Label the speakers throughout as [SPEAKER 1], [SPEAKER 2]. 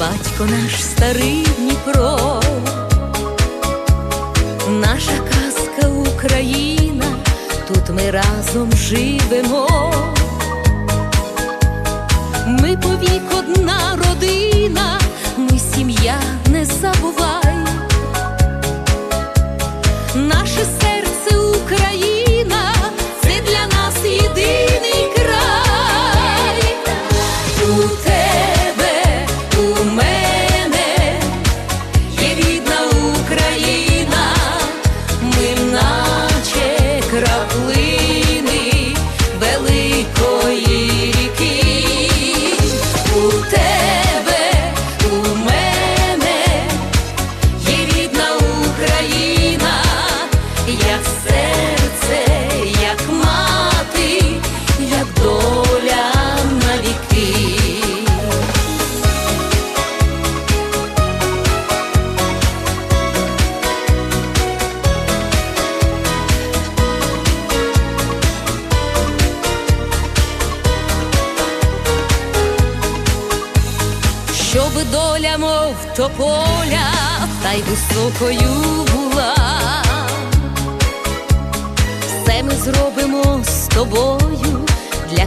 [SPEAKER 1] Батько наш старий Дніпро, наша казка Україна, тут ми разом живемо. Ми повік одна родина, ми сім'я, не забувай. Наше серце Україна,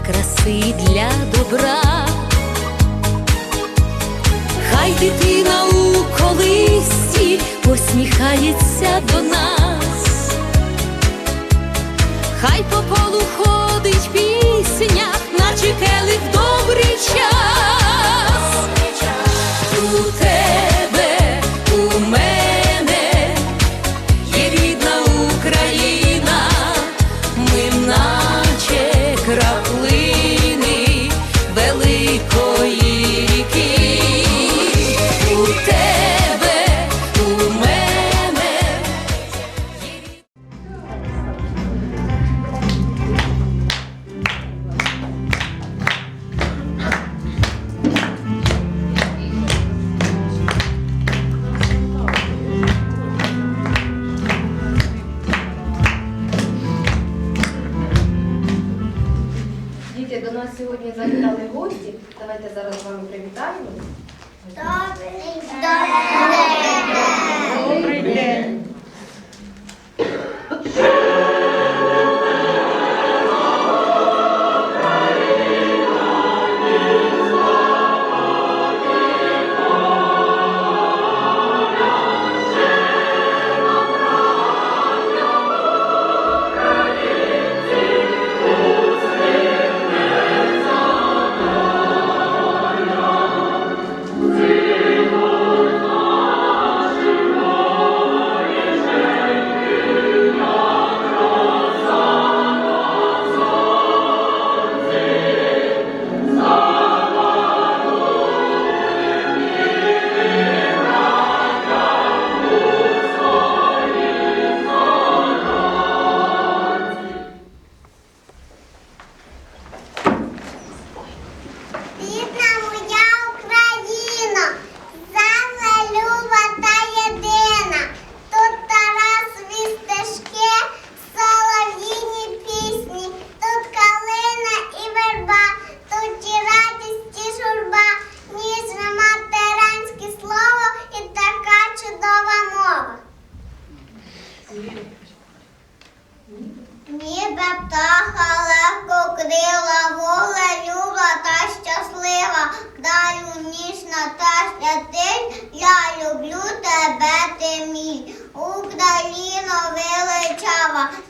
[SPEAKER 1] краси, для добра. Хай дитина у колисті посміхається до нас, хай по полу ходить пісня, наче келих добрий час.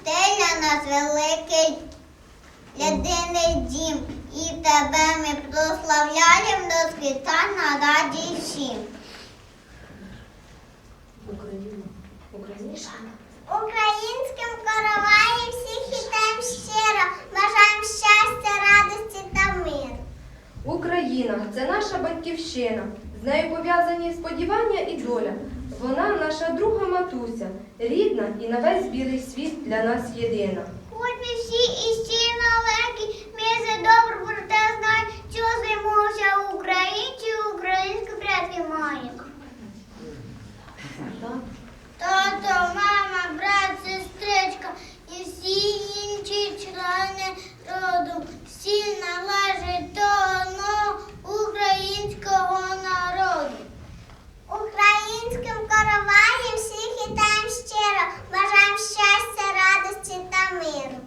[SPEAKER 2] Ти для нас великий єдиний дім, і тебе ми прославляємо до світань на раді всім. Українським короваї всіх ідем щиро, бажаємо щастя, радості та миру.
[SPEAKER 3] Україна це наша батьківщина. З нею пов'язані сподівання і доля. Вона наша друга матуся, рідна і на весь білий світ для нас єдина.
[SPEAKER 2] Хоч ми всі і всі далекі, ми за добре проте знаємо, що займався українці, українські предки маємо. Тато, мама, брат, сестричка і всі інші члени роду, всі належать Українським караваєм
[SPEAKER 4] всіх вітаємо щиро,
[SPEAKER 3] бажаємо щастя, радості та миру.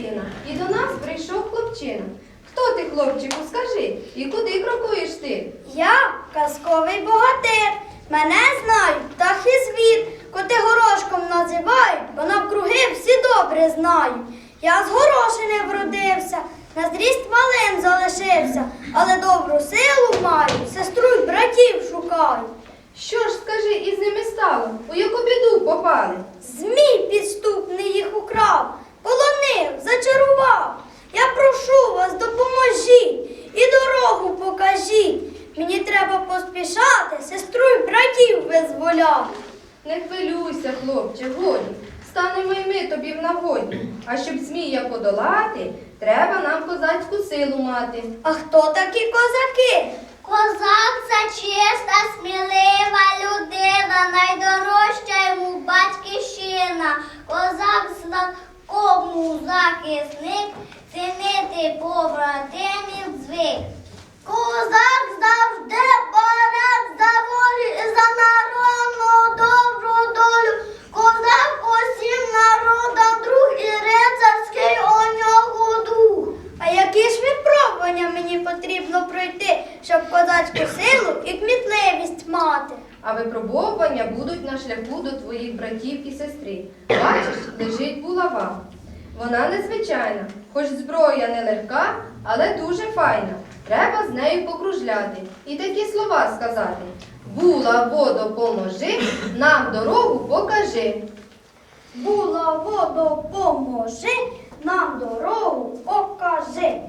[SPEAKER 3] Картина, і до нас прийшов хлопчина. Хто ти, хлопчику, скажи, і куди крокуєш ти?
[SPEAKER 5] Я казковий богатир. Мене знають птах і звір, коти горошком називають, бо навкруги всі добре знають. Я з горошини вродився, на зріст малим залишився, але добру силу маю, сестру й братів шукаю.
[SPEAKER 3] Що ж, скажи, із ними стало? У яку біду попали?
[SPEAKER 5] Змій підступний їх украв, полонив, зачарував. Я прошу вас, допоможіть і дорогу покажіть. Мені треба поспішати, сестру й братів визволяти.
[SPEAKER 3] Не хвилюйся, хлопче, годі. Станемо й ми тобі в нагоді. А щоб змія подолати, треба нам козацьку силу мати.
[SPEAKER 5] А хто такі козаки?
[SPEAKER 2] Козак це чиста, смілива людина, найдорожча йому батьківщина. Козак знакому захисник, цінити побратимів звик. Козак завжди борет за волю і за народну добру долю. Козак усім народам друг і рицарський у нього дух.
[SPEAKER 5] А які ж випробування мені потрібно пройти, щоб козацьку силу і кмітливість мати?
[SPEAKER 3] А випробовування будуть на шляху до твоїх братів і сестри. Вона незвичайна, хоч зброя не легка, але дуже файна. Треба з нею покружляти і такі слова сказати. Була водо поможи, нам дорогу покажи.
[SPEAKER 5] Була водо, поможи, нам дорогу покажи.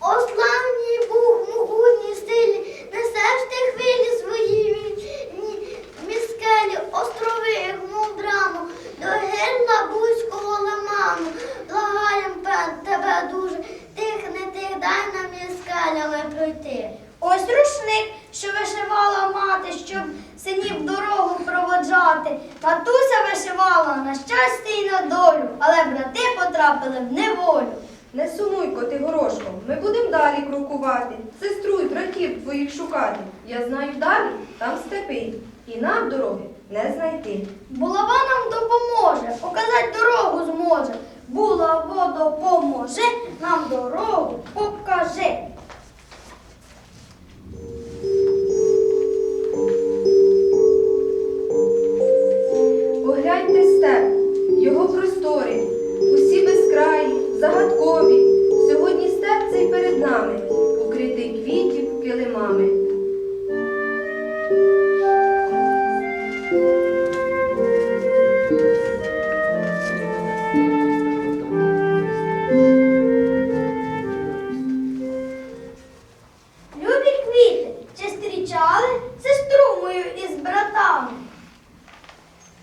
[SPEAKER 2] О славній Бог, могутній силі, несеш ти хвилі свої мі- мі- міскелі, острови, як мов драму, до гирла бузького лиману, благаєм пе- тебе дуже, тих не тих, дай нам міскелями пройти.
[SPEAKER 5] Ось рушник, що вишивала мати, щоб синів дорогу проводжати. Матуся вишивала на щастя і на долю, але брати потрапили в неволю.
[SPEAKER 3] Не сумуй, коти горошком, ми будемо далі крокувати, сестру й братів твоїх шукати. Я знаю далі, там степи, і нам дороги не знайти.
[SPEAKER 5] Булава нам допоможе, показати дорогу зможе. Булаво допоможе, нам дорогу покаже.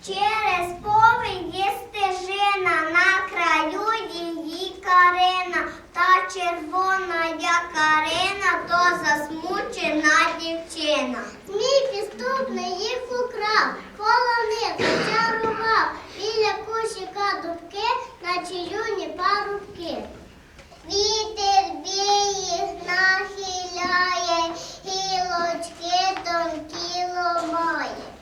[SPEAKER 2] Через повень є стежина, на краю її карина, та червона як карина, то засмучена дівчина. Змій підступний їх украв, полонив, зачарував, біля кущика дубки, наче юні парубки. Вітер їх нахиляє, гілочки тонкі ломає.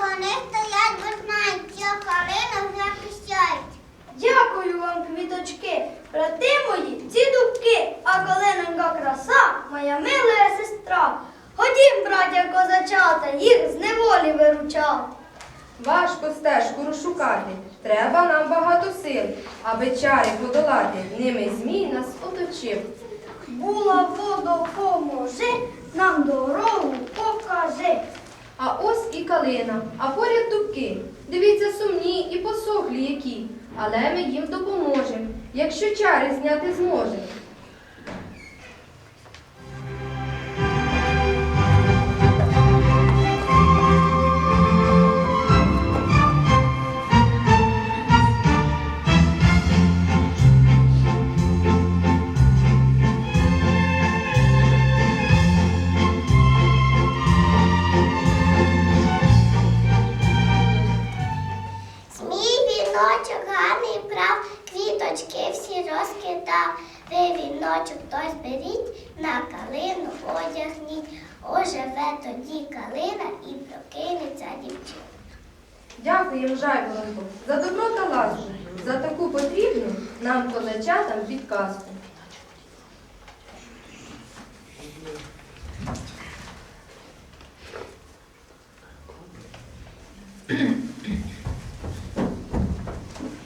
[SPEAKER 2] Вони стоять, бо знають, що калина захищають.
[SPEAKER 5] Дякую вам, квіточки, брати мої, ці дубки, а калиненька краса, моя мила сестра. Ходім, браття козачата, їх з неволі виручати.
[SPEAKER 3] Важко стежку розшукати, треба нам багато сил, аби чари подолати, ними змій нас оточив.
[SPEAKER 5] Була воду поможи, нам дорогу покажи.
[SPEAKER 3] А ось і калина, а поряд дубки. Дивіться, сумні і посохлі які, але ми їм допоможемо, якщо чари зняти зможемо. Дякуємо, Жайворонку, за добро та ласку, за таку потрібну нам козачатам підказку.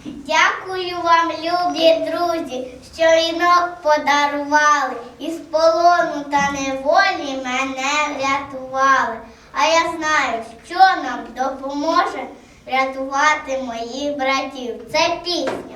[SPEAKER 2] Дякую вам, любі друзі, що вінок подарували, із полону та неволі мене врятували. А я знаю, що нам допоможе врятувати моїх братів. Це пісня.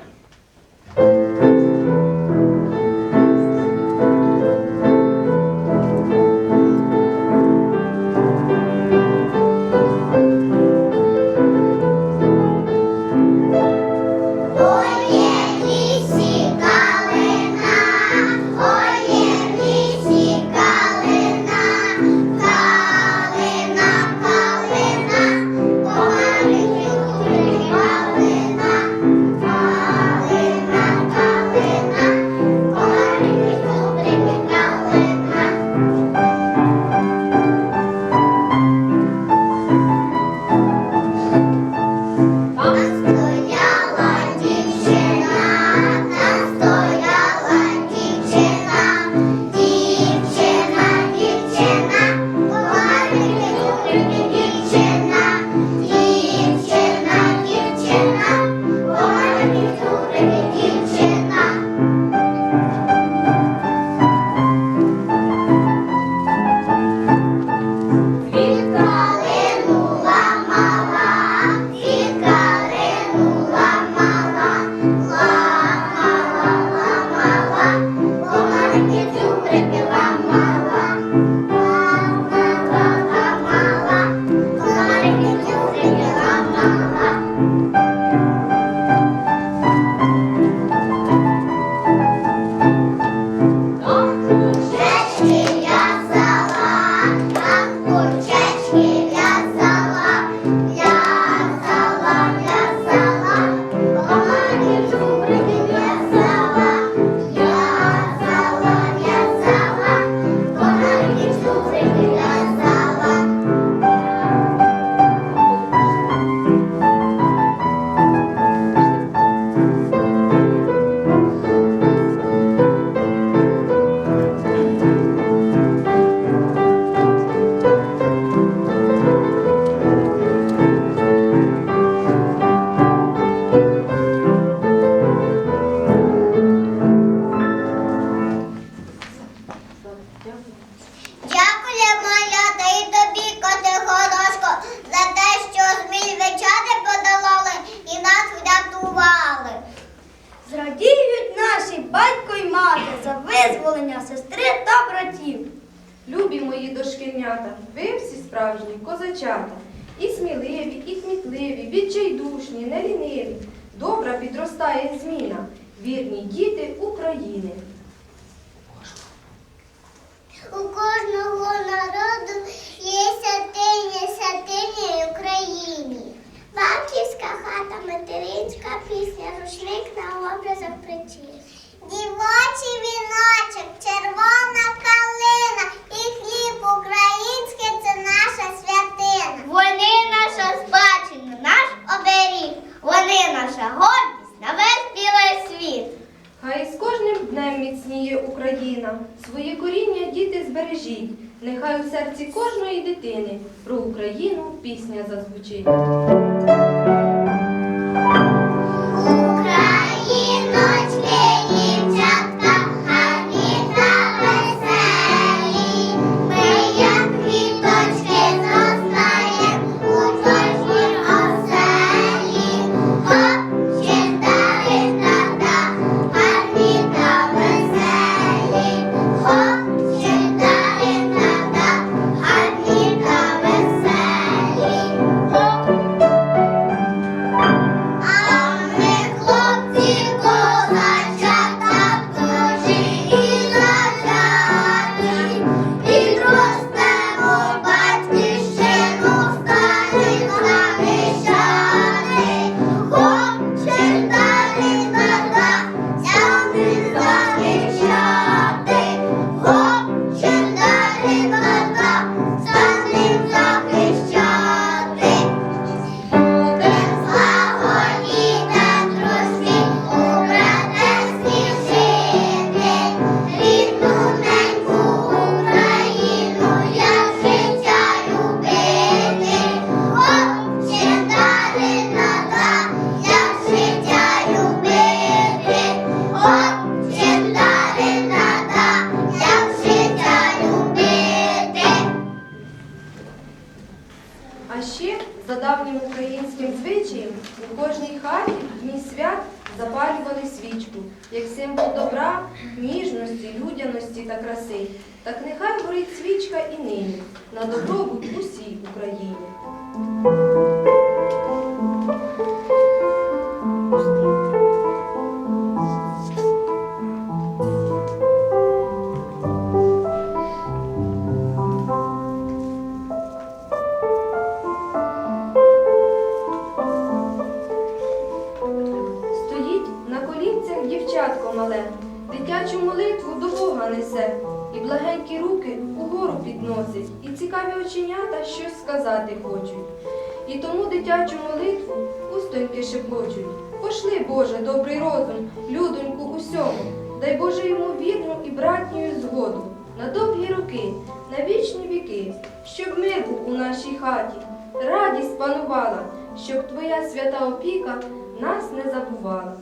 [SPEAKER 2] Материнська пісня, рушник на образах причин. Дівочий віночок, червона калина і хліб український це наша святина. Вони наша спадщина, наш оберіг. Вони наша гордість на весь білий світ.
[SPEAKER 3] Хай з кожним днем міцніє Україна. Своє коріння діти збережіть. Нехай у серці кожної дитини про Україну пісня зазвучить.
[SPEAKER 2] У кожній
[SPEAKER 3] хаті в дні свят запалювали свічку, як символ добра, ніжності, людяності та краси. Так нехай горить свічка і нині на добробут усій Україні. Цікаві оченята щось сказати хочуть. І тому дитячу молитву пустоньки шепочуть. Пошли, Боже, добрий розум, людоньку усьому, дай Боже йому вірну і братню згоду, на довгі роки, на вічні віки, щоб мир був у нашій хаті, радість панувала, щоб твоя свята опіка нас не забувала.